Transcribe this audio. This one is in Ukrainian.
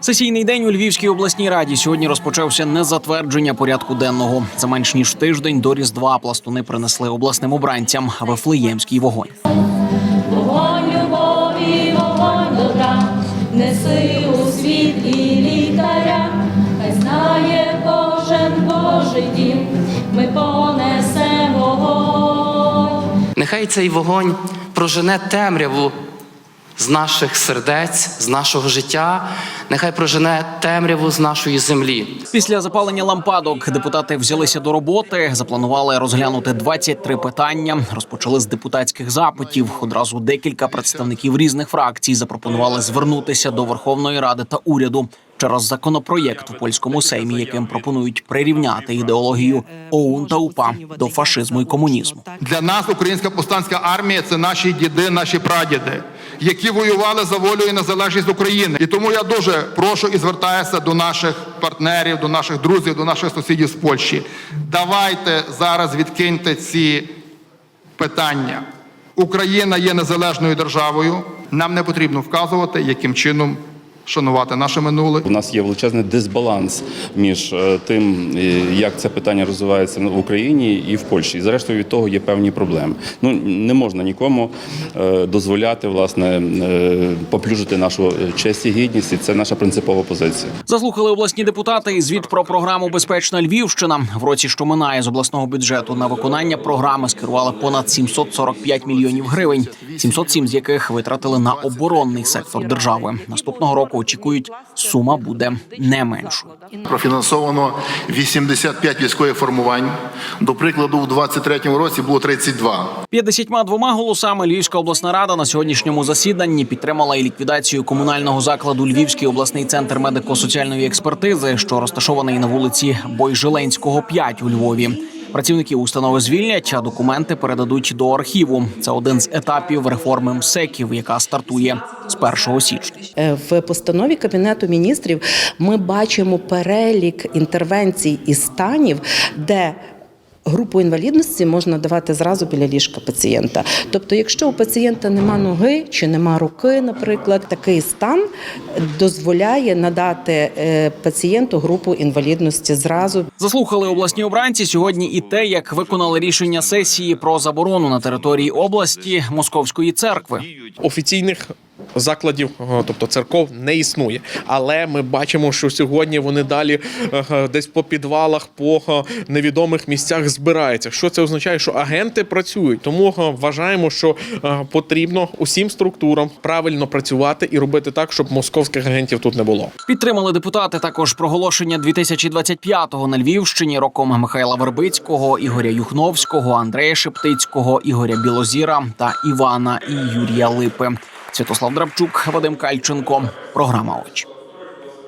Сесійний день у Львівській обласній раді сьогодні розпочався не затвердження порядку денного. За менш ніж тиждень до різдва пластуни принесли обласним обранцям вифлеємський вогонь. Вогонь любові, вогонь добра, неси у світ і лікаря, хай знає кожен Божий дім, ми понесемо вогонь. Нехай цей вогонь прожене темряву з наших сердець, з нашого життя, нехай прожене темряву з нашої землі. Після запалення лампадок депутати взялися до роботи, запланували розглянути 23 питання. Розпочали з депутатських запитів. Одразу декілька представників різних фракцій запропонували звернутися до Верховної Ради та уряду через законопроєкт у польському сеймі, яким пропонують прирівняти ідеологію ОУН та УПА до фашизму і комунізму. Для нас українська повстанська армія це наші діди, наші прадіди, які воювали за волю і незалежність України. І тому я дуже прошу і звертаюся до наших партнерів, до наших друзів, до наших сусідів з Польщі. Давайте зараз відкиньте ці питання. Україна є незалежною державою. Нам не потрібно вказувати, яким чином шанувати наше минуле. У нас є величезний дисбаланс між е, тим, як це питання розвивається в Україні і в Польщі. І зрештою від того є певні проблеми. Ну не можна нікому е, дозволяти власне е, поплюжити нашу честь і гідність, і це наша принципова позиція. Заслухали обласні депутати і звіт про програму Безпечна Львівщина. В році, що минає з обласного бюджету на виконання програми, скерували понад 745 мільйонів гривень, 707 з яких витратили на оборонний сектор держави. Наступного року очікують, сума буде не меншою. Профінансовано 85 військових формувань. До прикладу, у 23-му році було 32. 52 голосами Львівська обласна рада на сьогоднішньому засіданні підтримала і ліквідацію комунального закладу Львівський обласний центр медико-соціальної експертизи, що розташований на вулиці Бойжиленського, 5 у Львові. Працівників установи звільнять, а документи передадуть до архіву. Це один з етапів реформи МСЕКів, яка стартує з 1 січня. Е, В постанові Кабінету міністрів ми бачимо перелік інтервенцій і станів, де Групу інвалідності можна давати зразу біля ліжка пацієнта. Тобто, якщо у пацієнта нема ноги чи нема руки, наприклад, такий стан дозволяє надати е, пацієнту групу інвалідності зразу Заслухали обласні обранці сьогодні і те, як виконали рішення сесії про заборону на території області Московської церкви. офіційних закладів, е, тобто церков, не існує. Але ми бачимо, що сьогодні вони далі е, десь по підвалах, по е, невідомих місцях збираються. Що це означає? Що агенти працюють. Тому е, вважаємо, що е, потрібно усім структурам правильно працювати і робити так, щоб московських агентів тут не було. Підтримали депутати також проголошення 2025-го на Львівщині роком Михайла Вербицького, Ігоря Юхновського, Андрея Шептицького, Ігоря Білозіра та Івана і Юрія Липи. Святослав Драбчук, Вадим Кальченко. Програма очі.